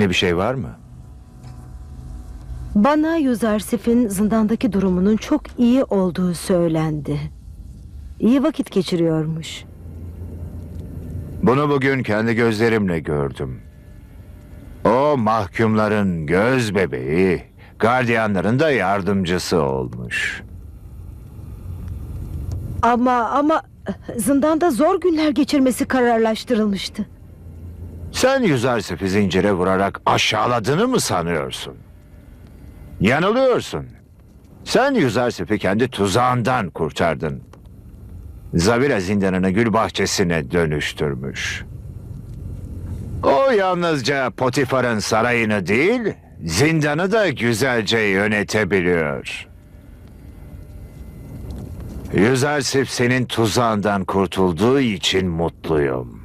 Yeni bir şey var mı? Bana Yüzersif'in zindandaki durumunun çok iyi olduğu söylendi. İyi vakit geçiriyormuş. Bunu bugün kendi gözlerimle gördüm. O mahkumların göz bebeği, gardiyanların da yardımcısı olmuş. Ama ama zindanda zor günler geçirmesi kararlaştırılmıştı. Sen Yüzersif'i zincire vurarak aşağıladığını mı sanıyorsun? Yanılıyorsun. Sen Yüzersif'i kendi tuzağından kurtardın. Zavira zindanını gül bahçesine dönüştürmüş. O yalnızca Potifar'ın sarayını değil, zindanı da güzelce yönetebiliyor. Yüzersif senin tuzağından kurtulduğu için mutluyum.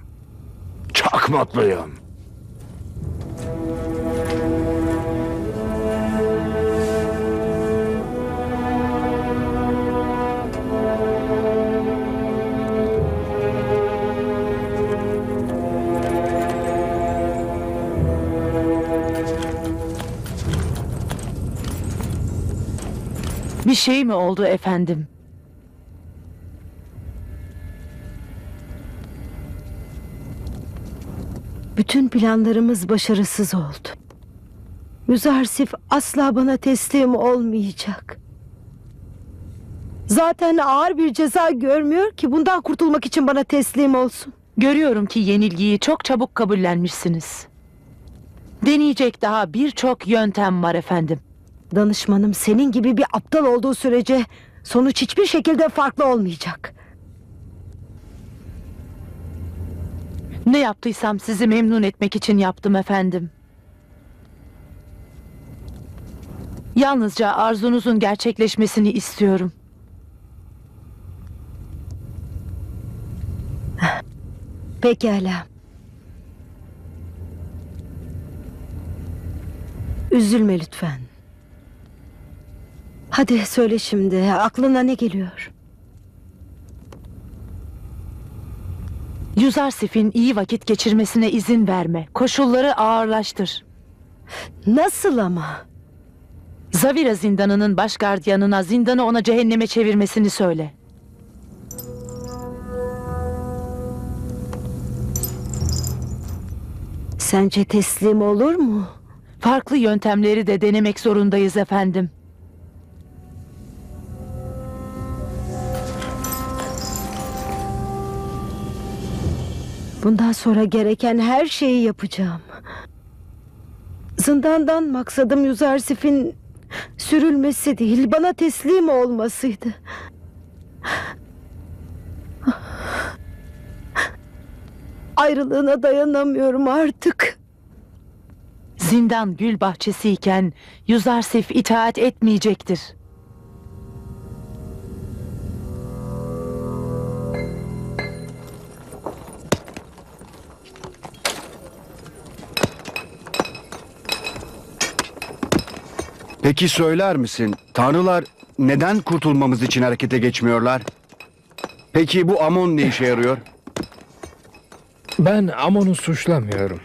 Çok mutluyum. Bir şey mi oldu efendim? Bütün planlarımız başarısız oldu. Yüzersif asla bana teslim olmayacak. Zaten ağır bir ceza görmüyor ki bundan kurtulmak için bana teslim olsun. Görüyorum ki yenilgiyi çok çabuk kabullenmişsiniz. Deneyecek daha birçok yöntem var efendim. Danışmanım senin gibi bir aptal olduğu sürece sonuç hiçbir şekilde farklı olmayacak. Ne yaptıysam sizi memnun etmek için yaptım efendim. Yalnızca arzunuzun gerçekleşmesini istiyorum. Pekala. Üzülme lütfen. Hadi söyle şimdi aklına ne geliyor? Yüzarsif'in iyi vakit geçirmesine izin verme. Koşulları ağırlaştır. Nasıl ama? Zavira zindanının baş gardiyanına zindanı ona cehenneme çevirmesini söyle. Sence teslim olur mu? Farklı yöntemleri de denemek zorundayız efendim. Bundan sonra gereken her şeyi yapacağım. Zindandan maksadım Yüzersif'in sürülmesi değil, bana teslim olmasıydı. Ayrılığına dayanamıyorum artık. Zindan gül bahçesiyken Yüzarsif itaat etmeyecektir. Peki söyler misin? Tanrılar neden kurtulmamız için harekete geçmiyorlar? Peki bu Amon ne işe yarıyor? Ben Amon'u suçlamıyorum.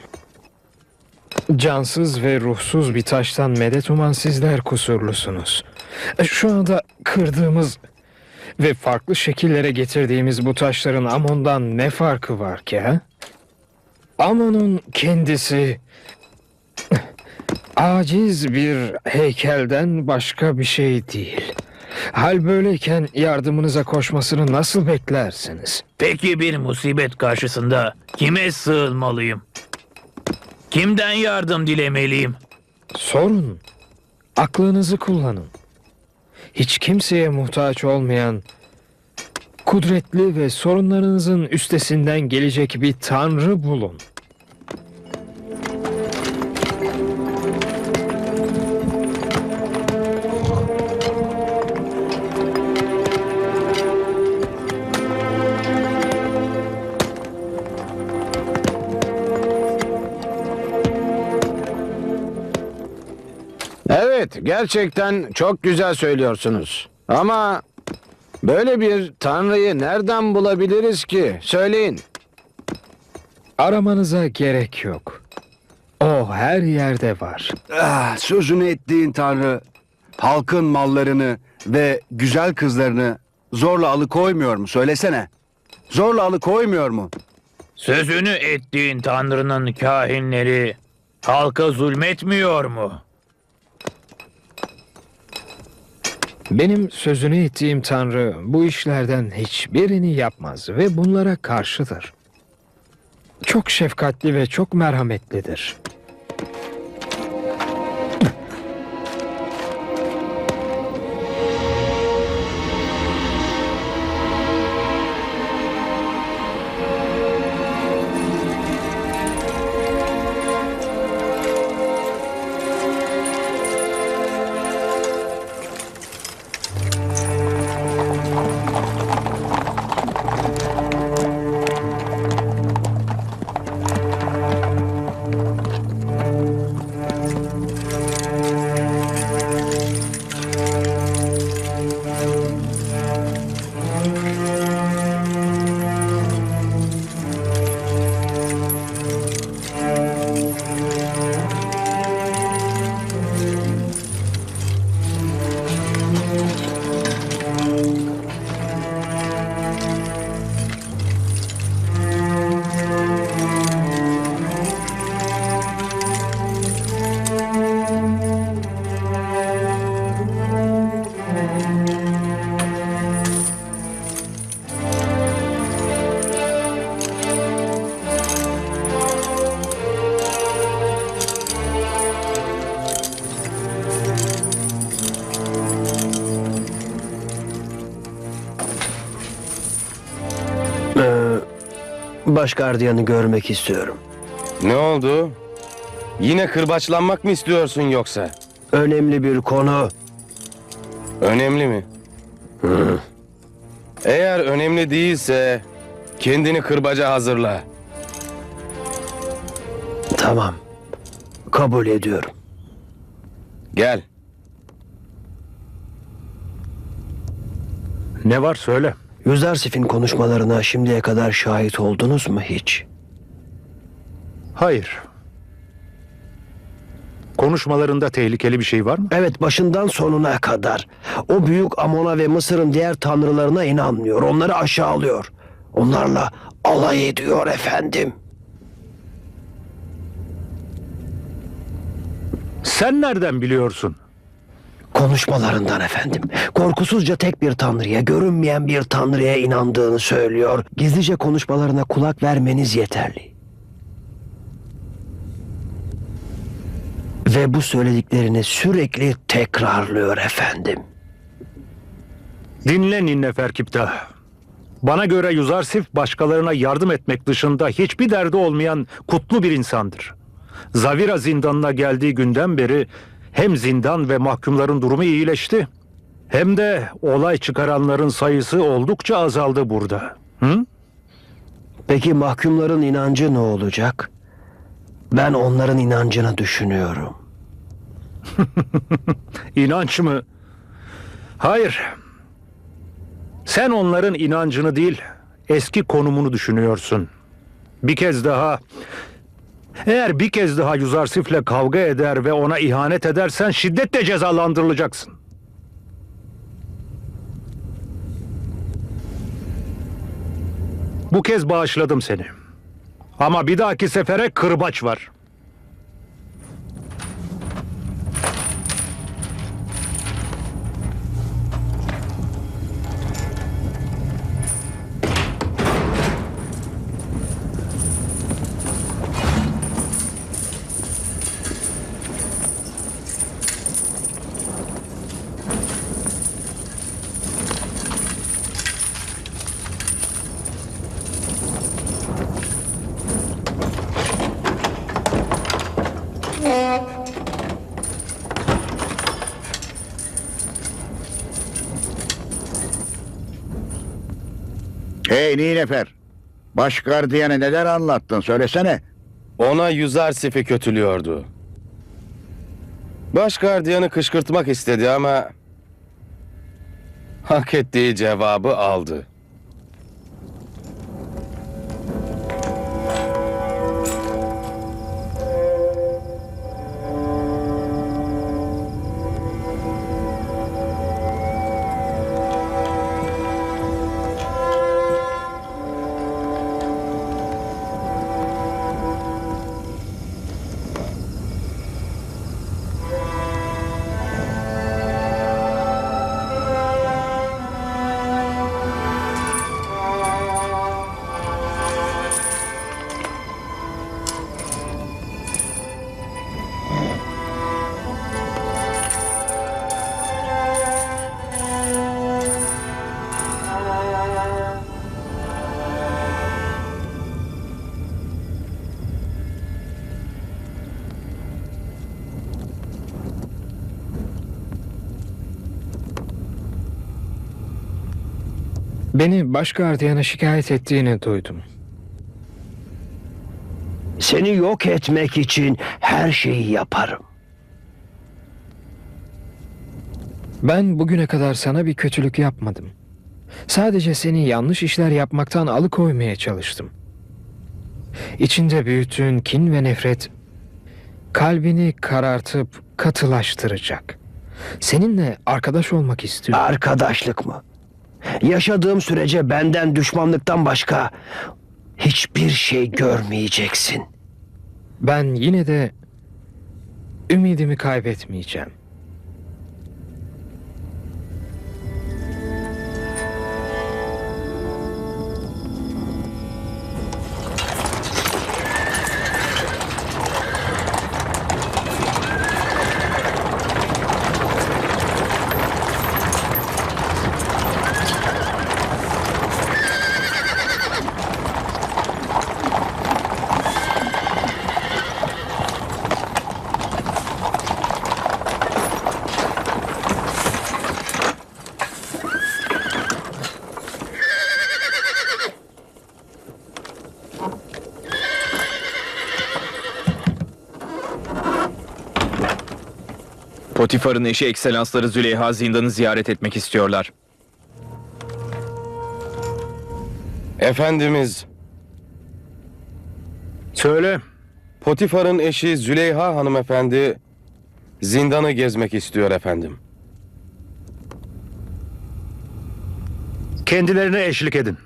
Cansız ve ruhsuz bir taştan medet uman sizler kusurlusunuz. Şu anda kırdığımız ve farklı şekillere getirdiğimiz bu taşların Amon'dan ne farkı var ki ha? Amon'un kendisi aciz bir heykelden başka bir şey değil. Hal böyleyken yardımınıza koşmasını nasıl beklersiniz? Peki bir musibet karşısında kime sığınmalıyım? Kimden yardım dilemeliyim? Sorun. Aklınızı kullanın. Hiç kimseye muhtaç olmayan, kudretli ve sorunlarınızın üstesinden gelecek bir tanrı bulun. Evet, gerçekten çok güzel söylüyorsunuz. Ama böyle bir tanrıyı nereden bulabiliriz ki? Söyleyin. Aramanıza gerek yok. O O her yerde var. Ah, sözünü ettiğin Tanrı halkın mallarını ve güzel kızlarını zorla alıkoymuyor mu? Söylesene. Zorla alıkoymuyor mu? Sözünü ettiğin Tanrı'nın kahinleri halka zulmetmiyor mu? Benim sözünü ettiğim Tanrı bu işlerden hiçbirini yapmaz ve bunlara karşıdır. Çok şefkatli ve çok merhametlidir. Baş gardiyanı görmek istiyorum. Ne oldu? Yine kırbaçlanmak mı istiyorsun yoksa? Önemli bir konu. Önemli mi? Eğer önemli değilse kendini kırbaca hazırla. Tamam. Kabul ediyorum. Gel. Ne var söyle. Yüzersif'in konuşmalarına şimdiye kadar şahit oldunuz mu hiç? Hayır. Konuşmalarında tehlikeli bir şey var mı? Evet başından sonuna kadar. O büyük Amona ve Mısır'ın diğer tanrılarına inanmıyor. Onları aşağılıyor. Onlarla alay ediyor efendim. Sen nereden biliyorsun? Konuşmalarından efendim. Korkusuzca tek bir tanrıya, görünmeyen bir tanrıya inandığını söylüyor. Gizlice konuşmalarına kulak vermeniz yeterli. Ve bu söylediklerini sürekli tekrarlıyor efendim. Dinle Ninneferkiptah. Bana göre Yuzarsif başkalarına yardım etmek dışında hiçbir derdi olmayan kutlu bir insandır. Zavira zindanına geldiği günden beri hem zindan ve mahkumların durumu iyileşti hem de olay çıkaranların sayısı oldukça azaldı burada. Hı? Peki mahkumların inancı ne olacak? Ben onların inancını düşünüyorum. İnanç mı? Hayır. Sen onların inancını değil, eski konumunu düşünüyorsun. Bir kez daha eğer bir kez daha Yuzarsif'le kavga eder ve ona ihanet edersen şiddetle cezalandırılacaksın. Bu kez bağışladım seni. Ama bir dahaki sefere kırbaç var. Hey Ninefer. Baş gardiyana neden anlattın söylesene. Ona Yuzarsif'i kötülüyordu. Baş gardiyanı kışkırtmak istedi ama hak ettiği cevabı aldı. Beni baş gardiyana şikayet ettiğini duydum. Seni yok etmek için her şeyi yaparım. Ben bugüne kadar sana bir kötülük yapmadım. Sadece seni yanlış işler yapmaktan alıkoymaya çalıştım. İçinde büyüttüğün kin ve nefret kalbini karartıp katılaştıracak. Seninle arkadaş olmak istiyorum. Arkadaşlık mı? Yaşadığım sürece benden düşmanlıktan başka hiçbir şey görmeyeceksin. Ben yine de ümidimi kaybetmeyeceğim. Potifar'ın eşi ekselansları Züleyha zindanı ziyaret etmek istiyorlar. Efendimiz, Söyle. Potifar'ın eşi Züleyha hanımefendi zindanı gezmek istiyor efendim. Kendilerine eşlik edin.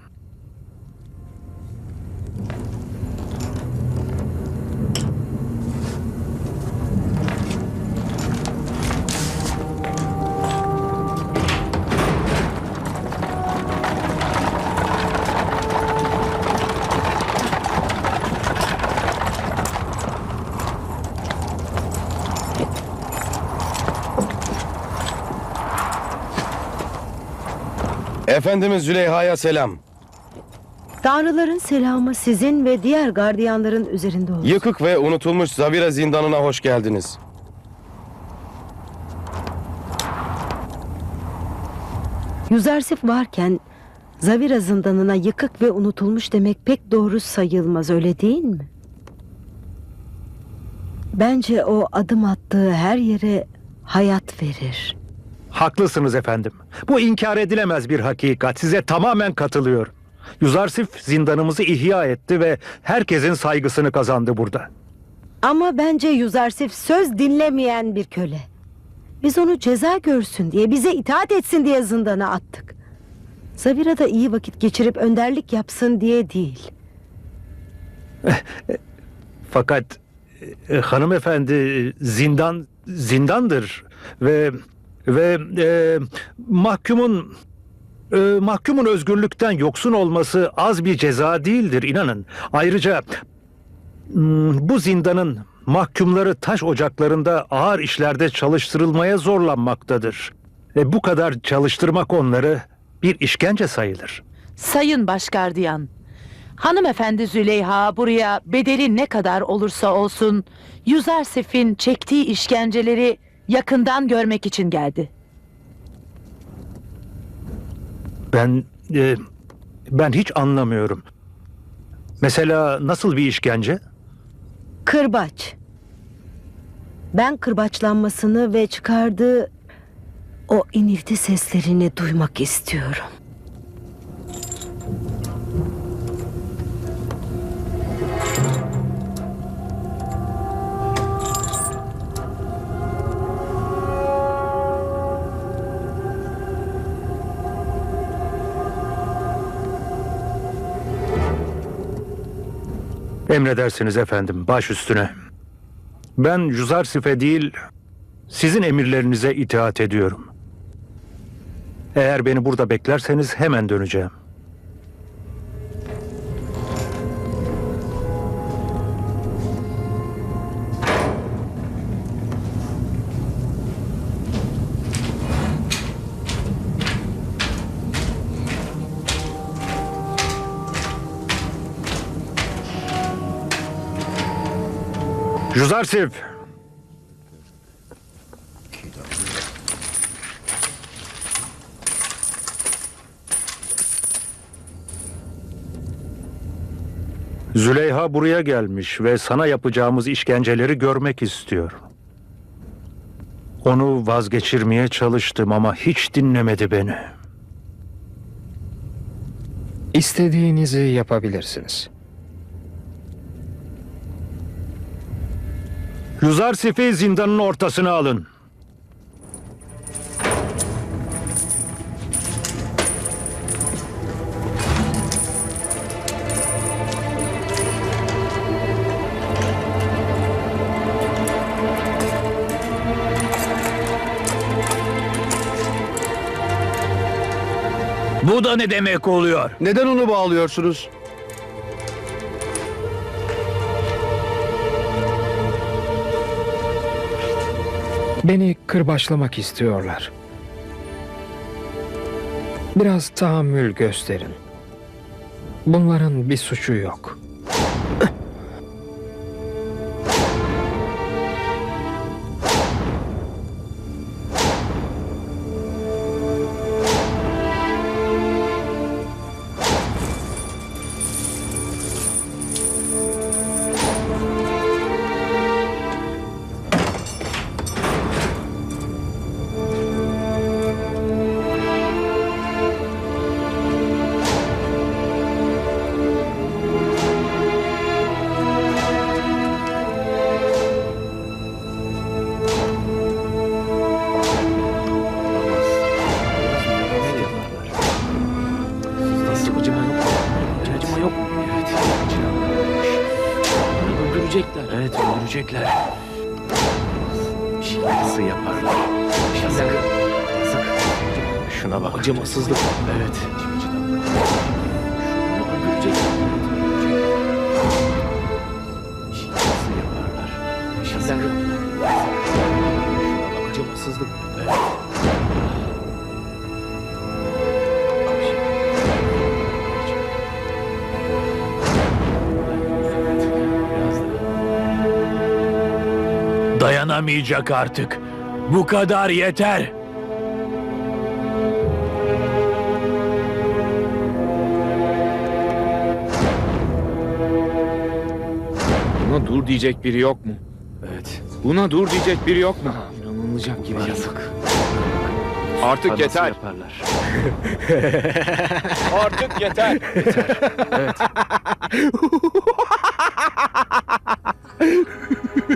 Efendimiz Züleyha'ya selam. Tanrıların selamı sizin ve diğer gardiyanların üzerinde olsun. Yıkık ve unutulmuş Zavira zindanına hoş geldiniz. Yüzersif varken Zavira zindanına yıkık ve unutulmuş demek pek doğru sayılmaz öyle değil mi? Bence o adım attığı her yere hayat verir. Haklısınız efendim. Bu inkar edilemez bir hakikat. Size tamamen katılıyorum. Yuzarsif zindanımızı ihya etti ve herkesin saygısını kazandı burada. Ama bence Yüzersif söz dinlemeyen bir köle. Biz onu ceza görsün diye, bize itaat etsin diye zindana attık. Zavira da iyi vakit geçirip önderlik yapsın diye değil. Fakat e, hanımefendi zindan zindandır ve ve e, mahkumun e, mahkumun özgürlükten yoksun olması az bir ceza değildir inanın. Ayrıca hmm, bu zindanın mahkumları taş ocaklarında ağır işlerde çalıştırılmaya zorlanmaktadır. E, bu kadar çalıştırmak onları bir işkence sayılır. Sayın Başgardiyan, hanımefendi Züleyha buraya bedeli ne kadar olursa olsun Yüzersif'in çektiği işkenceleri yakından görmek için geldi. Ben e, ben hiç anlamıyorum. Mesela nasıl bir işkence? Kırbaç. Ben kırbaçlanmasını ve çıkardığı o inilti seslerini duymak istiyorum. Emredersiniz efendim, baş üstüne. Ben Yuzarsif'e değil, sizin emirlerinize itaat ediyorum. Eğer beni burada beklerseniz hemen döneceğim. Tertip. Züleyha buraya gelmiş ve sana yapacağımız işkenceleri görmek istiyor. Onu vazgeçirmeye çalıştım ama hiç dinlemedi beni. İstediğinizi yapabilirsiniz. Yuzarsif'i zindanın ortasına alın. Bu da ne demek oluyor? Neden onu bağlıyorsunuz? Beni kırbaçlamak istiyorlar. Biraz tahammül gösterin. Bunların bir suçu yok. Öldürecekler. Nasıl yaparlar? Yazık. Yazık. Şuna bak. Acımasızlık. Evet. Öldürecekler. Bir şey nasıl yaparlar? Yazık. Dayanamayacak artık. Bu kadar yeter. Buna dur diyecek biri yok mu? Evet. Buna dur diyecek biri yok mu? İnanılmayacak gibi. Yazık. Artık yeter. yaparlar? Artık yeter. Evet.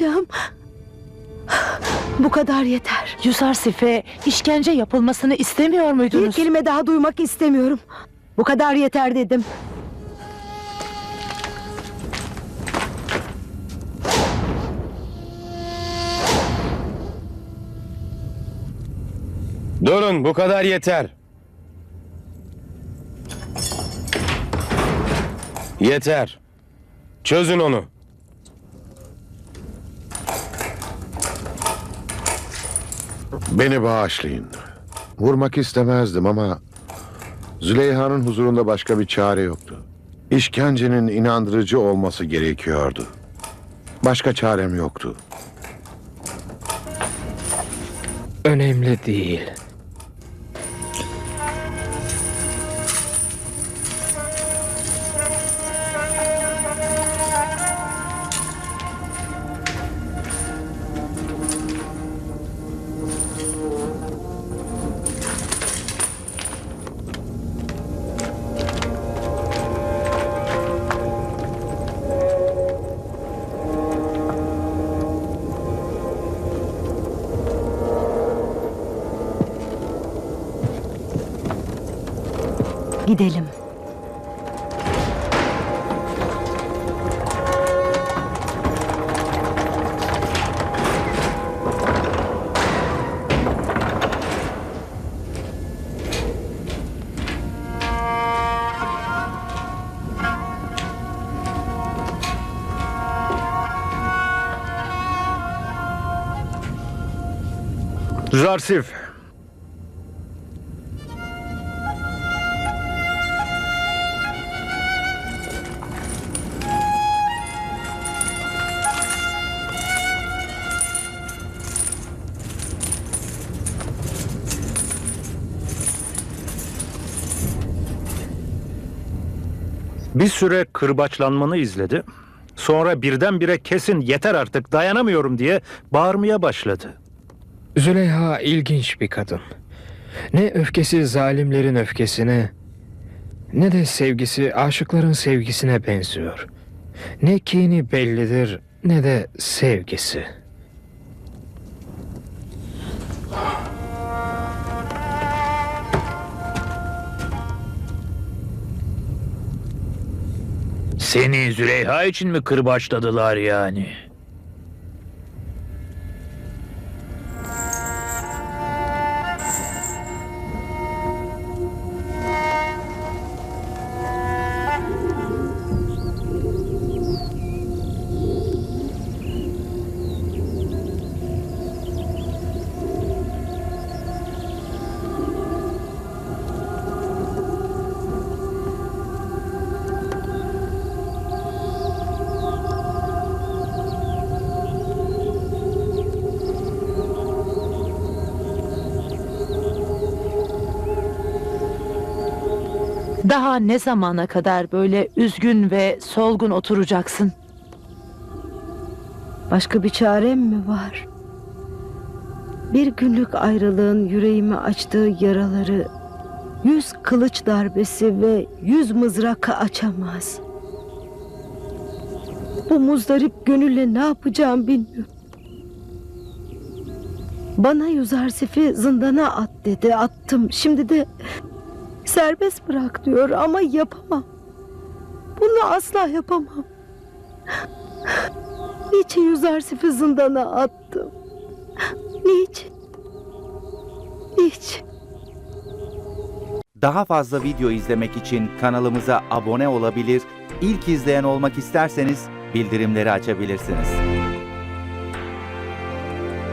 Dayanamayacağım. Bu kadar yeter. Yuzarsif'e işkence yapılmasını istemiyor Bir muydunuz? kelime daha duymak istemiyorum. Bu kadar yeter dedim. Durun bu kadar yeter. Yeter. Çözün onu. Beni bağışlayın. Vurmak istemezdim ama Züleyha'nın huzurunda başka bir çare yoktu. İşkencenin inandırıcı olması gerekiyordu. Başka çarem yoktu. Önemli değil. Gidelim. Zarsif. Bir süre kırbaçlanmanı izledi. Sonra birdenbire kesin yeter artık dayanamıyorum diye bağırmaya başladı. Züleyha ilginç bir kadın. Ne öfkesi zalimlerin öfkesine ne de sevgisi aşıkların sevgisine benziyor. Ne kini bellidir ne de sevgisi. Seni Züleyha için mi kırbaçladılar yani? Daha ne zamana kadar böyle üzgün ve solgun oturacaksın? Başka bir çarem mi var? Bir günlük ayrılığın yüreğimi açtığı yaraları yüz kılıç darbesi ve yüz mızraka açamaz. Bu muzdarip gönülle ne yapacağım bilmiyorum. Bana Yüzarsif'i zindana at dedi. Attım. Şimdi de serbest bırak diyor ama yapamam. Bunu asla yapamam. Niçin Yüzarsif'i zindana attım? Niçin? Niçin? Daha fazla video izlemek için kanalımıza abone olabilir, ilk izleyen olmak isterseniz bildirimleri açabilirsiniz.